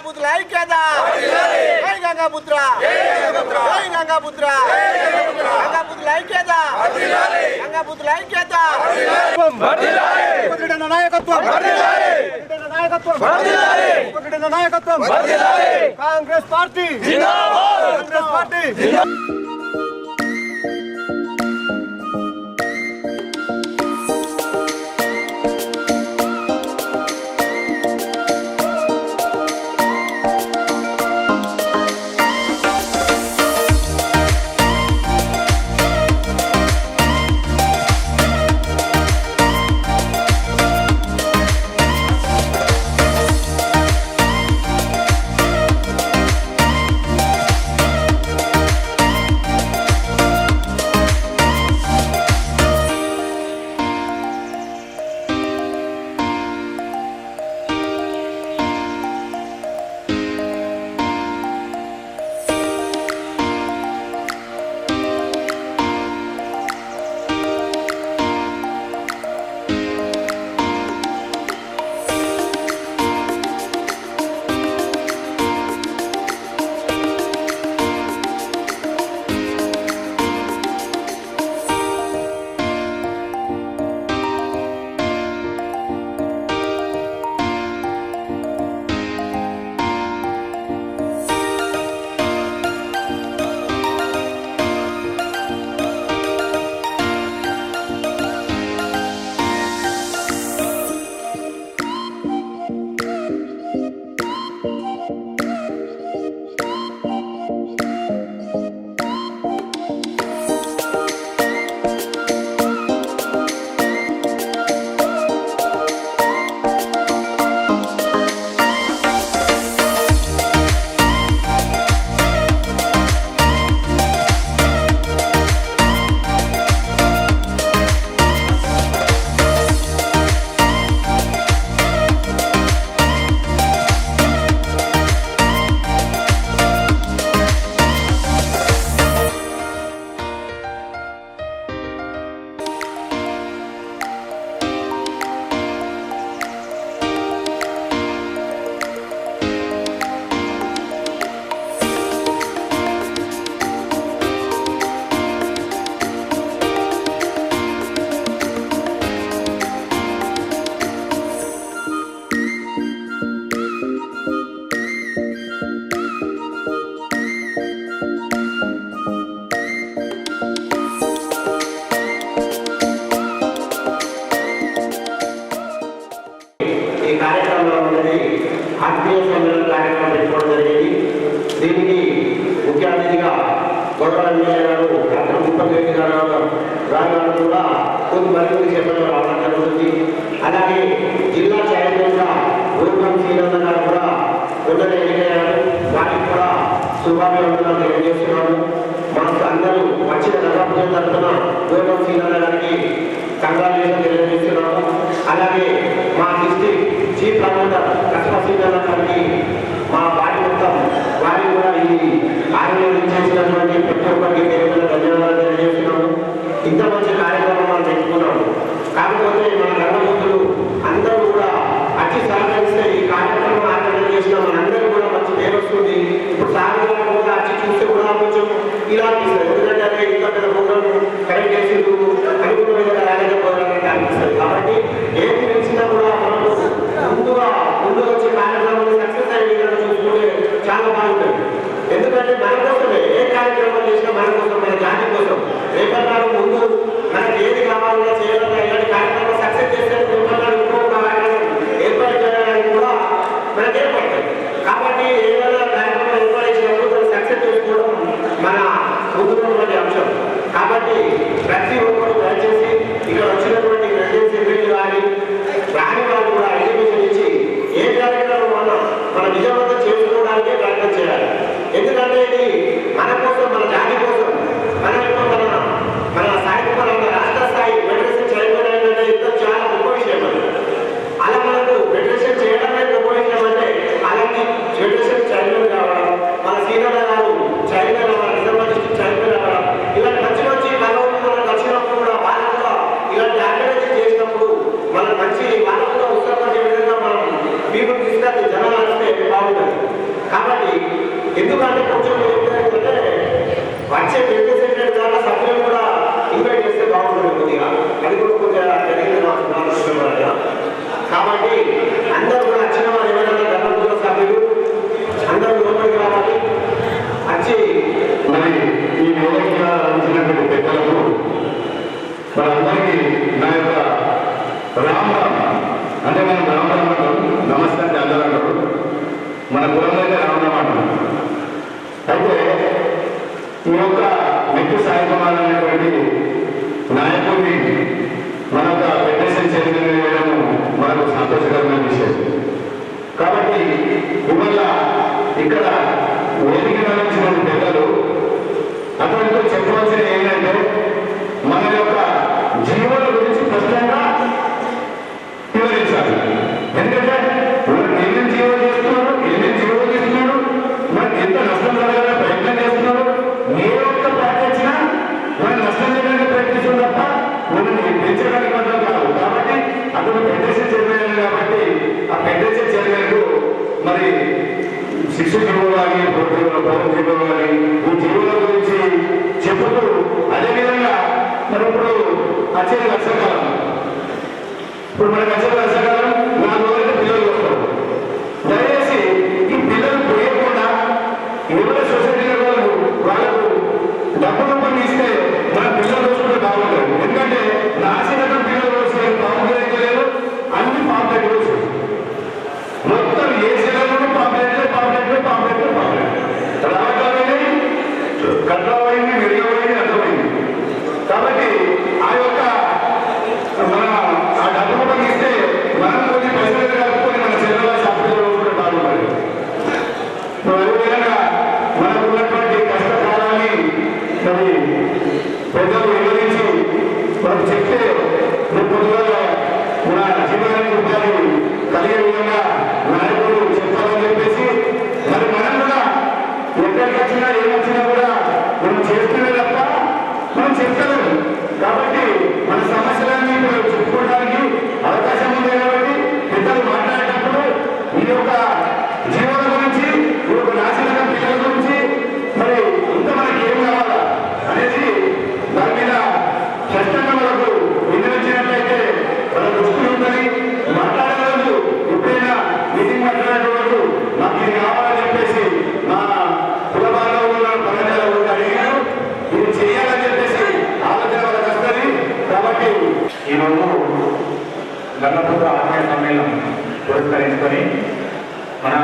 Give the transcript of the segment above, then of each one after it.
गंगापुत्रा ऐ केदा ऐ गंगापुत्रा। ऐ गंगापुत्रा। ऐ गंगापुत्रा ऐ केदा गंगापुत्रा ऐ केदा कांग्रेस पार्टी। कांग्रेस पार्टी। రామరామ. అంటే మనం రామరామ అంటాం. నమస్తే అందరూ అంటారు. మన కులంలో అయితే రామరామ అంటాం అయితే ఈ యొక్క మెట్టు సాయి కుమార్ అనేటువంటి నాయకుడిని మన యొక్క ఫెడరేషన్ చైర్మన్ వేయడం మనకు సంతోషకరమైన విషయం కాబట్టి ఇవాళ ఇక్కడ వేదిక నడిచిన పెద్దలు అతనితో చెప్పవలసిన ఏంటంటే మన యొక్క జీవన గురించి స్పష్టంగా వివరించాలి ఎందుకంటే మనం ఎన్ని జీవో చేస్తున్నారు ఎన్ని జీవో చేస్తున్నారు మనకి ఎంత నష్టం జరగాలని ప్రయత్నం చేస్తున్నారు ఏ ఒక్క పార్టీ వచ్చినా మనం నష్టం చేయడానికి ప్రయత్నిస్తుంది తప్ప మనం పెంచడానికి మాత్రం కాదు కాబట్టి అతను ఫెడరేషన్ చైర్మన్ కాబట్టి ఆ ఫెడరేషన్ చైర్మన్ మరి శిక్ష జీవో కానీ పౌరం జీవో కానీ ఈ జీవుల గురించి చెబుతూ అదేవిధంగా మరి ఇప్పుడు వచ్చేది వర్షాకాలం. ఇప్పుడు మనకు వచ్చే వర్షాకాలం నాలుగు రోజులు పిల్లలు వస్తారు దయచేసి ఈ పిల్లలు పోయకుండా ఎవరి సొసైటీలో వాళ్ళు వాళ్ళకు డబ్బు రూపం ఇస్తే మన పిల్లలు చూసుకుంటే బాగుంటారు ఎందుకంటే నాశనం పిల్లలు వస్తే పాంప్లెట్ లేదు అన్ని పాంప్లెట్ వచ్చాయి మొత్తం ఏ సెలవులు పాంప్లెట్లు పాంప్లెట్లు పాంప్లెట్లు పాంప్లెట్లు రావటమైంది కంట్రోల్ మెరుగమైంది అర్థమైంది కాబట్టి ఆ యొక్క మన ఆ డబ్బు రూపాయలు ఇస్తే మనం కొన్ని పైసలు కలుపుకొని మన చెల్లెల సభ్యులు కూడా బాగుంటుంది అదేవిధంగా మనకు ఉన్నటువంటి కష్టకాలాన్ని మరి పెద్దలు వివరించి మనకు చెప్తే రేపు పొద్దుగాల మన జీవనానికి ఉపాధి కలిగే విధంగా నాయకులు చెప్పాలని చెప్పేసి మరి మనం కూడా ఎక్కడికి వచ్చినా ఏమొచ్చినా కూడా మనం చేస్తూనే తప్ప మనం చెప్తలేము కాబట్టి మన సమస్యలన్నీ ఇప్పుడు చెప్పుకోవడానికి అవకాశం ఉంది కాబట్టి పెద్దలు మాట్లాడేటప్పుడు ఈ యొక్క జీవన గురించి ఈ యొక్క నాశనకం పిల్లల గురించి మరి ఇంత మనకి ఏం కావాలా అనేది దాని మీద స్పష్టంగా మనకు వినియోగించినట్లయితే మన దృష్టి ఉంటుంది మాట్లాడే రోజు ఎప్పుడైనా మీటింగ్ మాట్లాడే రోజు నాకు ఇది కావాలని చెప్పేసి మా కుల బాంధవులు పదజాలు అడిగారు ఇది చేయాలని చెప్పేసి ఆలోచన వాళ్ళకి వస్తుంది కాబట్టి ఈరోజు గంగపుత్ర ఆత్మీయ సమ్మేళనం పురస్కరించుకొని మన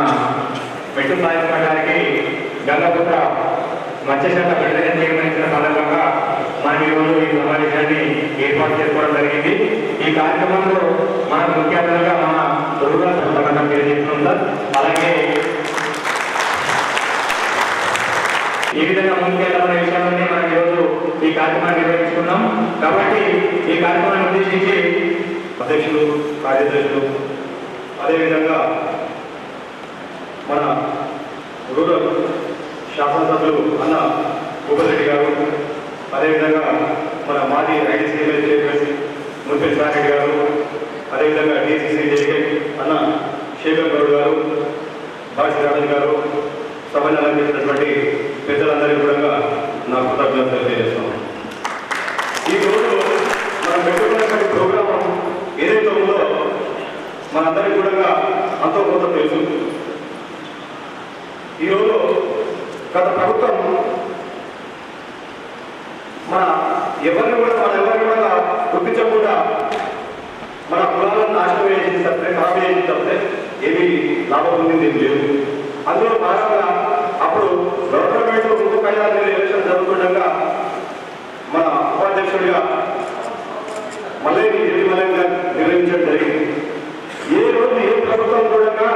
మెట్టు సాయన్న గారికి గంగపుత్ర మత్స్యశాఖ విడుదల నిర్వహించిన సందర్భంగా మనం ఈరోజు ఈ సమావేశాన్ని ఏర్పాటు చేసుకోవడం జరిగింది. ఈ కార్యక్రమంలో మన ముఖ్య అతిథులుగా మన రూరల్ సంబంధం తెలియజేస్తున్నారు అలాగే ఈ విధంగా ముందుకెళ్ళాలనే విషయాన్ని మనం ఈరోజు ఈ కార్యక్రమాన్ని నిర్వహించుకున్నాం. కాబట్టి ఈ కార్యక్రమాన్ని ఉద్దేశించి అధ్యక్షులు కార్యదర్శులు అదేవిధంగా మన రూరల్ శాసనసభ్యులు అన్న భూపతిరెడ్డి గారు అదేవిధంగా మన మాజీ ఐటీసీ చైర్మన్ మున్సిపల్ సారెడ్డి గారు అదేవిధంగా డిసిసి డెలిగేట్ అన్న శేఖర్ గౌడ్ గారు భాష రాజన్ గారు సభను అలంకరించినటువంటి పెద్దలందరికీ కూడా నా కృతజ్ఞతలు తెలియజేస్తున్నాను. ఈ రోజు మనం పెట్టుకున్నటువంటి ప్రోగ్రాం ఏదైతే ఉందో మనందరికీ కూడా అంతో కొంత తెలుసు. ఈరోజు గత ప్రభుత్వం మన ఎవరిని కూడా మన ఎవరిని చూపించకుండా మన కులాలను నాశనం వేసింది తప్పితే ఖరాబ్ చేసింది ఏమీ లాభం పొందింది లేదు. అందులో భాగంగా అప్పుడు గవర్నమెంట్ ముందు పైన ఎలక్షన్ జరుగుతుండగా మన ఉపాధ్యక్షుడిగా మళ్ళీ గిరి నిర్వహించడం జరిగింది. ఏ రోజు ఏ ప్రభుత్వం కూడా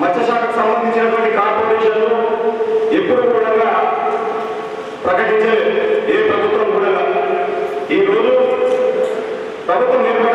మత్స్యశాఖకు సంబంధించినటువంటి కార్పొరేషన్లు ఎప్పుడు కూడా ప్రకటించలేదు. ఏ ప్రభుత్వం కూడా ఈరోజు ప్రభుత్వం ఏర్పడిన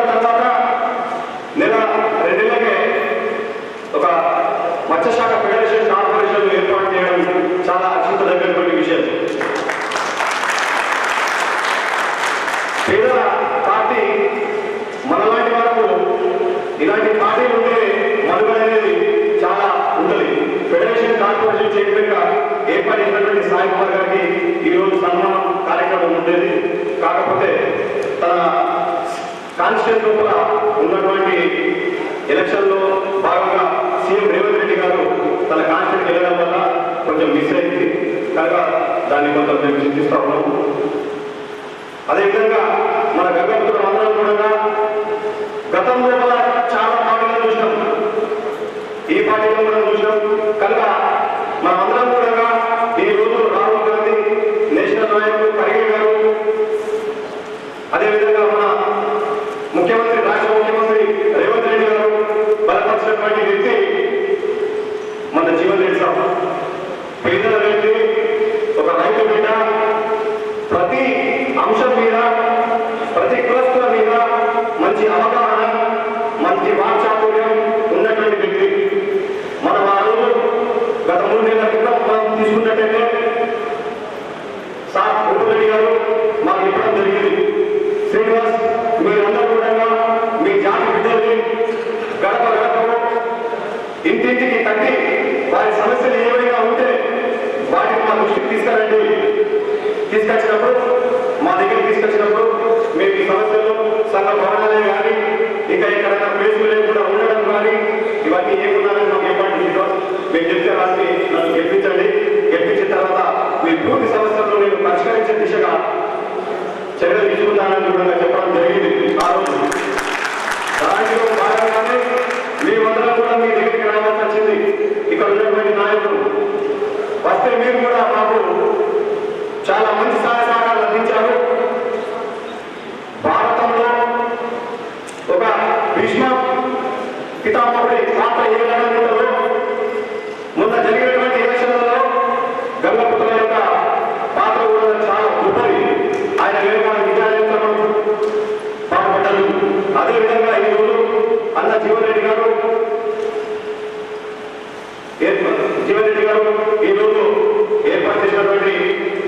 కాన్స్టిట్యూట్ లోపల ఉన్నటువంటి ఎలక్షన్లో భాగంగా సీఎం రేవంత్ రెడ్డి గారు తన వెళ్ళడం వల్ల కొంచెం మిస్ అయింది. కనుక దాన్ని కొంత మేము చింతిస్తా ఉన్నాము. అదేవిధంగా మన గంగపుత్రులు అందరం కూడా గతంలో చాలా పార్టీలు చూసినాం. ఈ పార్టీలో మనం చూసినాం. కనుక మనమందరం కూడా ఈ రోజు రాహుల్ గాంధీ నేషనల్ నాయకులు పరిగణ అదేవిధంగా మన భీష్మ పితామహుడి పాత్ర ఏ విధంగా మొన్న జరిగినటువంటి ఎలక్షన్లలో గంగపుత్ర యొక్క పాత్ర కూడా చాలా గొప్పది. ఆయన వేరే విద్యార్థులను పాల్పడ్డారు అదేవిధంగా ఈరోజు అన్న జీవన్ రెడ్డి గారు జీవన్ రెడ్డి గారు ఈరోజు ఏర్పాటు చేసినటువంటి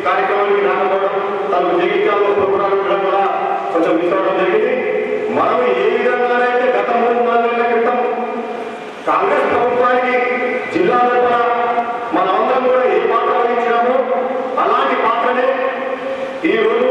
కార్యక్రమానికి రాకపోవడం తను జగిత్యాలలో కూడా కొంచెం మిస్ అవడం జరిగింది. మనం మూడు నాలుగేళ్ళ క్రితం జిల్లాలో కూడా మనందరం కూడా ఏ పాత్ర వహించినామో అలాంటి పాత్రనే ఈ రోజు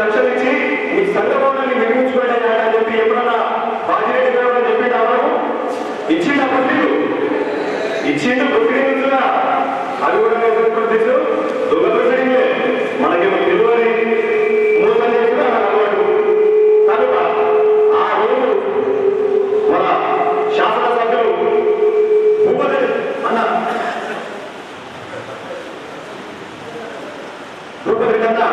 లక్షలు ఇచ్చి ఈ సంఘభవనాన్ని నిర్మించుకోండి ఎప్పుడన్నా బాధ్యత గారు చెప్పి రావడం ఇచ్చింది అప్పుడు అది కూడా నేను ప్రొసీడింగ్ దొంగ ప్రొసీడింగే మనకేమో తెలియని మూలం చేసిన అలవాటు. ఆ రోజు మన శాసనసభ్యులు అన్న భూపతి కన్నా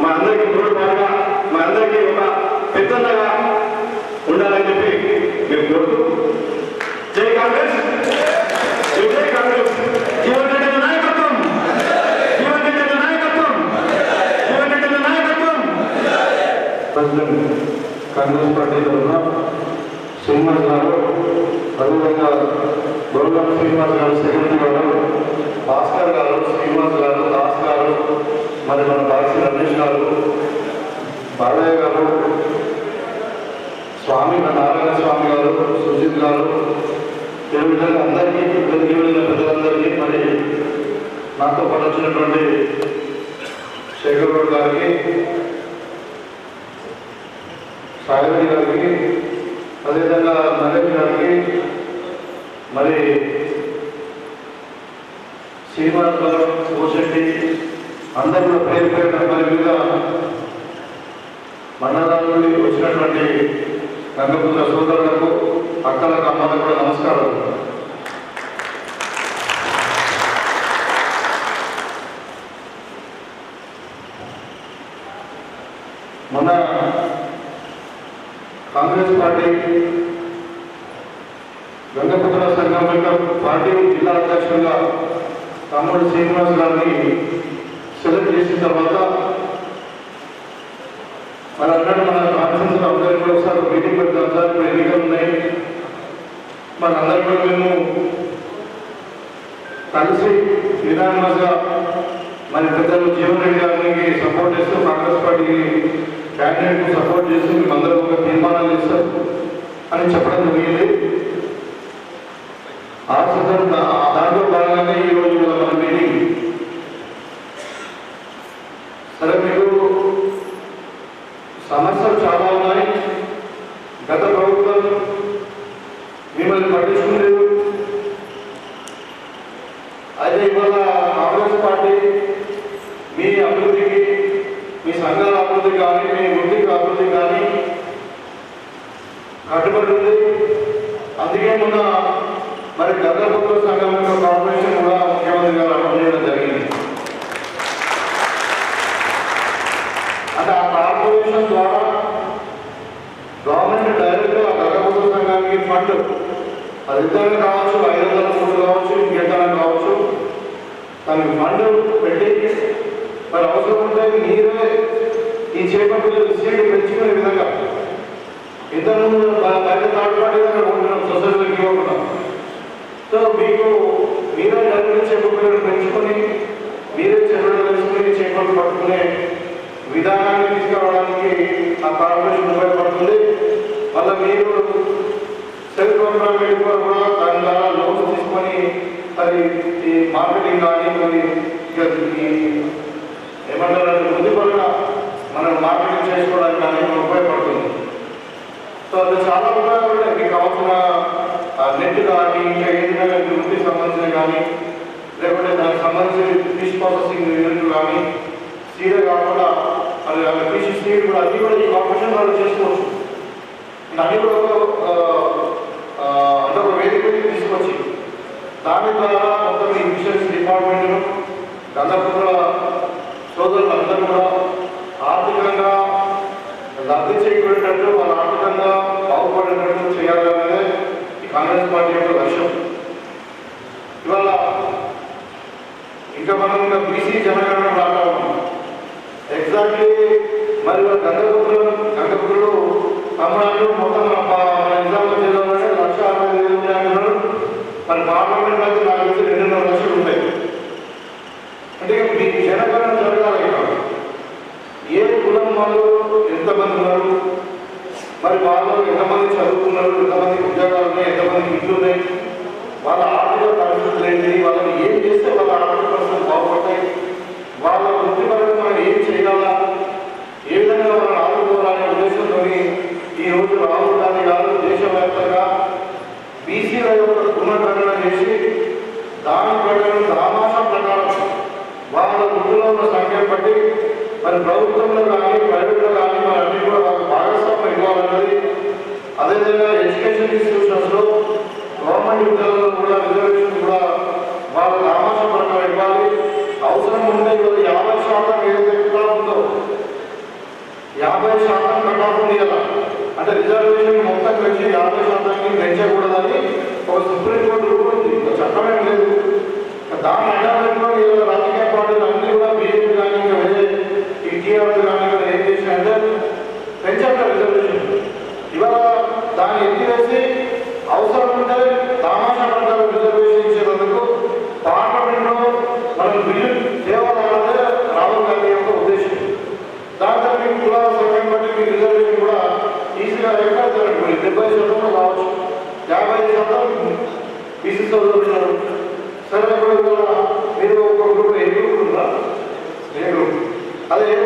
మా అందరికీ తోడుపాటుగా మా అందరికీ ఒక పెద్దగా ఉండాలని చెప్పి మేము కోరుతూ జై కాంగ్రెస్. జై కాంగ్రెస్. జీవన్ రెడ్డి కాంగ్రెస్ పార్టీ తరఫున శ్రీనివాస్ గారు అదేవిధంగా గౌరవ శ్రీనివాస్ గారు సెక్రటరీ గారు భాస్కర్ గారు శ్రీనివాస్ గారు దాస్ గారు మరి మన బాలశ్రీ రమేష్ బాలయ్య గారు స్వామి నారాయణ స్వామి గారు సుజిత్ గారు ఈ విధంగా అందరికీ దీవులైన ప్రజలందరికీ మరి నాతో పాటు శేఖర్ గౌడ్ గారికి సాగర్ గారికి అదేవిధంగా నరేష్ గారికి మరి శ్రీనివాస్ గారు పోషెట్టి అందరూ పేరు పేరు మరి మీద నుండి వచ్చినటువంటి రంగపుత్ర సోదరులకు అక్కలకు అమ్మలకు కూడా నమస్కారం. మన కాంగ్రెస్ పార్టీ గంగపుత్ర సంఘం యొక్క పార్టీ జిల్లా అధ్యక్షులుగా తమ్ముడు శ్రీనివాస్ గారిని సెలెక్ట్ చేసిన తర్వాత మరి అన్నాడు మన కాన్ఫరెన్స్ అందరికీ కూడా ఒకసారి మీటింగ్ పెడతాం సార్ ఇప్పుడు ఎన్నికలు ఉన్నాయి. మన అందరూ కూడా మేము కలిసి నిదానంగా మరి పెద్దలు జీవన్ రెడ్డి గారికి సపోర్ట్ చేస్తూ కాంగ్రెస్ పార్టీకి క్యాండిడేట్ సపోర్ట్ చేస్తూ మేమందరం ఒక తీర్మానాలు చేస్తాం అని చెప్పడం జరిగింది. ఆ సందర్భంగా దాంట్లో భాగంగా ఈ రోజు కూడా మన మీటింగ్ సరే మీకు సమస్యలు చాలా ఉన్నాయి గత ప్రభుత్వం మిమ్మల్ని పట్టించుకోలేదు అయితే ఇవాళ కాంగ్రెస్ పార్టీ మీ అభివృద్ధికి మీ సంఘాల అభివృద్ధి కానీ మీ వృత్తికి అభివృద్ధి కానీ కట్టుబడి ఉంది అందుకే మొన్న మరి గంగపుత్ర సంఘం యొక్క కార్పొరేషన్ కూడా ముఖ్యమంత్రి గారు అమలు చేయడం జరిగింది అంటే ఆ కార్పొరేషన్ ద్వారా గవర్నమెంట్ డైరెక్ట్ ఆ గంగపుత్ర సంఘానికి ఫండ్ అది ఇద్దరు కావచ్చు ఐదు వందల కోట్లు కావచ్చు ఇంకెంతనా కావచ్చు దానికి ఫండ్ పెట్టి మరి అవసరం ఉంటే మీరే ఈ చేపట్టు సీటు పెంచుకునే విధంగా. ఇంతకుముందు బ- బయట థర్డ్ పార్టీ ఉంటున్నాం సొసైటీలకు ఇవ్వకుండా. సో మీకు మీరే డైరెక్ట్ చేపట్టు పెంచుకొని మీరే చెరువులు తెలుసుకుని చేపలు పట్టుకునే విధానాన్ని తీసుకురావడానికి ఆ కార్పొరేషన్ ఉపయోగపడుతుంది. మళ్ళీ మీరు సెల్ఫ్ ఎంప్లాయ్మెంట్ కూడా దాని ద్వారా లోన్స్ తీసుకొని మరి ఈ మార్కెటింగ్ కానీ మరి ఇక ఈ ఏమంటారు ముందు పరంగా మనం మార్కెటింగ్ చేసుకోవడానికి కానీ ఉపయోగపడుతుంది. సో అది చాలా ఉపయోగపడే మీకు కావాల్సిన నెట్ కానీ ఇంకా ఏదైనా వృత్తికి సంబంధించిన కానీ లేకుంటే దానికి సంబంధించిన ఫిష్ ప్రాసెసింగ్ యూనిట్లు కానీ సీడ కాకుండా అది ఫిష్ సీడ్ కూడా అది కూడా ఈ ఆపరేషన్ వాళ్ళు చేసుకోవచ్చు. అది కూడా ఒక ఆ, ఆ, అంటే ఒక వేదిక మీదకి తీసుకొచ్చి దాని ద్వారా మొత్తం ఈ ఇన్సూరెన్స్ డిపార్ట్మెంట్ గంధపుత్ర సోదరులందరూ కూడా ఆర్థికంగా లబ్ధి చేకూరేటట్టు వాళ్ళ ఆర్థికంగా బాగుపడేటట్టు చేయాలనేదే ఈ కాంగ్రెస్ పార్టీ యొక్క లక్ష్యం. ఇవాళ ఇంకా మనం ఇంకా బీసీ జనగణన మాట్లాడుతున్నాం ఎగ్జాక్ట్లీ మరి వాళ్ళ గంగపుత్రులు తమిళనాడు మొత్తం మన పా- మన నిజామాబాద్ జిల్లాలోనే లక్ష అరవై ఐదు వేలు మరి పార్లమెంట్ మధ్య నాకు తెలిసి రెండున్నర లక్షలు ఉంటాయి. అంటే మీ జనగణన జరగాలి ఇక్కడ ఏ కులం వాళ్ళు ఎంతమంది ఉన్నారు? మరి వాళ్ళు ఎంతమంది చదువుకున్నారు? ఎంతమంది ఉద్యోగాలు ఉన్నాయి? ఎంతమంది ఇంట్లో ఉన్నాయి? వాళ్ళ ఆర్థిక పరిస్థితులు ఏంటి? వాళ్ళని ఏం చేస్తే వాళ్ళ ఆర్థిక పరిస్థితులు బాగుపడతాయి? వాళ్ళ వృత్తి రికార్డు చూడండి డెబ్బై శాతం రావచ్చు యాభై శాతం బీసీసీ చదువుతున్నారు సరే ఇప్పుడు మీరు ఒక గ్రూప్ ఏ గ్రూప్ ఉందా? ఏ గ్రూప్ అదే ఏ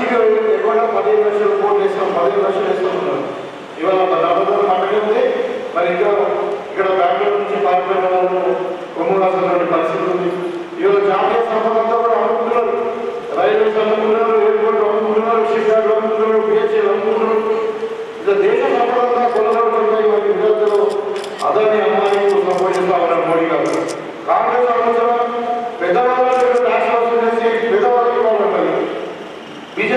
మంచిగా ఇవ్వడం పదిహేను లక్షలు కోట్లు వేస్తాం పదిహేను లక్షలు వేస్తున్నాం ఇవాళ మన నలభై పండుగ మరి ఇంకా ఇక్కడ బెంగళూరు నుంచి పారిపోయిన వాళ్ళు కొమ్మరాసిన పరిస్థితి ఉంది. ఈరోజు జాతీయ సంపదంతా కూడా అమ్ముకుంటున్నారు రైల్వేస్ అమ్ముకుంటున్నారు ఎయిర్పోర్ట్ అమ్ముకుంటున్నారు షిప్ యార్డ్లు అమ్ముకుంటున్నారు బిహెచ్ఎల్ అమ్ముకుంటున్నారు ఇట్లా దేశ సంపదంతా కొనసాగుతున్నాయి. వారి విద్యార్థులు అదని అమ్మాయి సంపాదిస్తా ఉన్నారు మోడీ గారు. కాంగ్రెస్ ఆలోచన పెద్దవాళ్ళు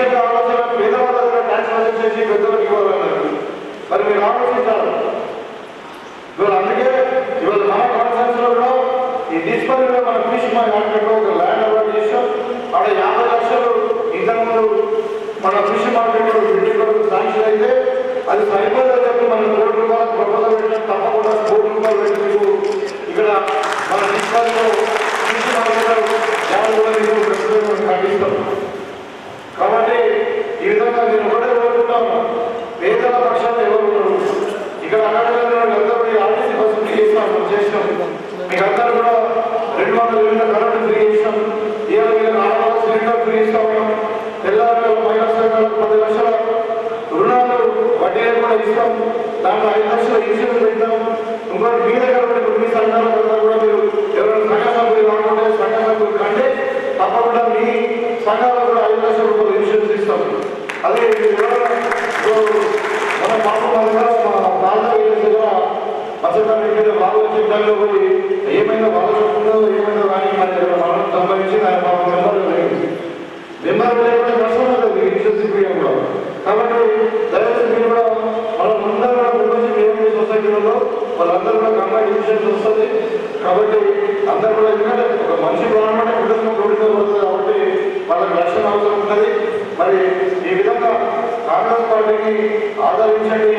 అనేక ఆలోచనలు పేదవాళ్ళ చేసి పెద్దలకు ఇవ్వాలన్నారు మరి మీరు ఆలోచించాలి. అందుకే ఇవాళ మన కాన్ఫరెన్స్లో కూడా ఈ డిస్పల్లీలో మనం ఫిష్ మార్కెట్లో ల్యాండ్ అవార్డ్ చేసాం ఆడ యాభై లక్షలు ఇంతకుముందు మన ఫిష్ మార్కెట్లో బిల్డింగ్ అయితే అది సరిపోదు చెప్పి మనం కోటి రూపాయలు ప్రపోజల్ పెట్టిన. తప్పకుండా కోటి రూపాయలు ఇక్కడ మన డివిజన్లలో వాళ్ళందరూ కూడా కంబైన్ డివిజన్స్ వస్తుంది. కాబట్టి అందరూ కూడా ఎందుకంటే ఒక మంచి గవర్నమెంట్ కుటుంబం కోరికలు కుటుంబం కాబట్టి వాళ్ళకి రక్షణ అవసరం ఉంటుంది మరి ఈ విధంగా కాంగ్రెస్ పార్టీకి ఆదరించండి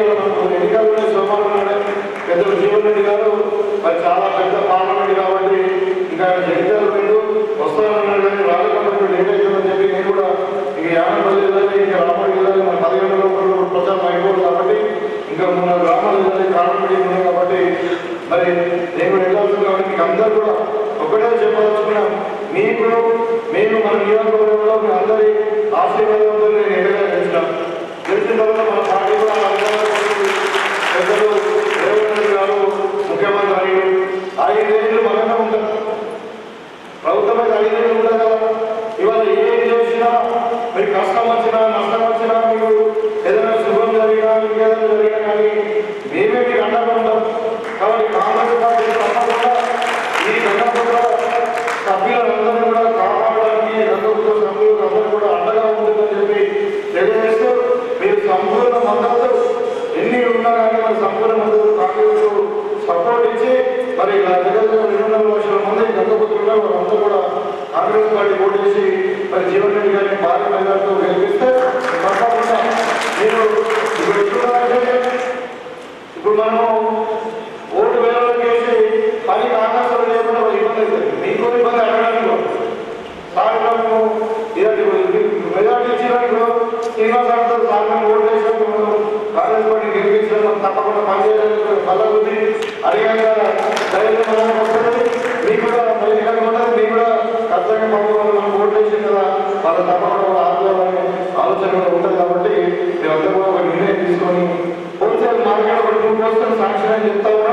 ఎన్నికల్లో సోమవారం పెద్ద జీవన్ రెడ్డి గారు మరి చాలా పెద్ద పార్లమెంట్ కాబట్టి ఇంకా జగిత్యాల రెండు వస్తానన్నాడు కానీ రాజకీయ ఏదైతుందని చెప్పి నేను కూడా ఇంకా యాభై ఇక్కడ మన గ్రామాలు ఇలాంటి కాబట్టి మరి నేను వెళ్ళాల్సిన కాబట్టి మీకు అందరూ కూడా ఒకటే చెప్పదలుచుకున్నాం మీకు మేము మన నియోజకవర్గంలో మీ అందరి ఆశీర్వాదంతో నేను ఎక్కడ తెలిసిన తెలిసిన తర్వాత మన పార్టీ కూడా పెద్దలు రేవంత్ గారు ముఖ్యమంత్రి ఐదు రోజులు మనగా ఉంటారు ప్రభుత్వం ఐదు రోజులు ఉంటారు ఇవాళ ఏం చేసినా మరి కష్టం వచ్చినా తీసుకొని హోల్సేల్ మార్కెట్ ఒక టూ పర్సెంట్ శాంక్షన్ అని చెప్తా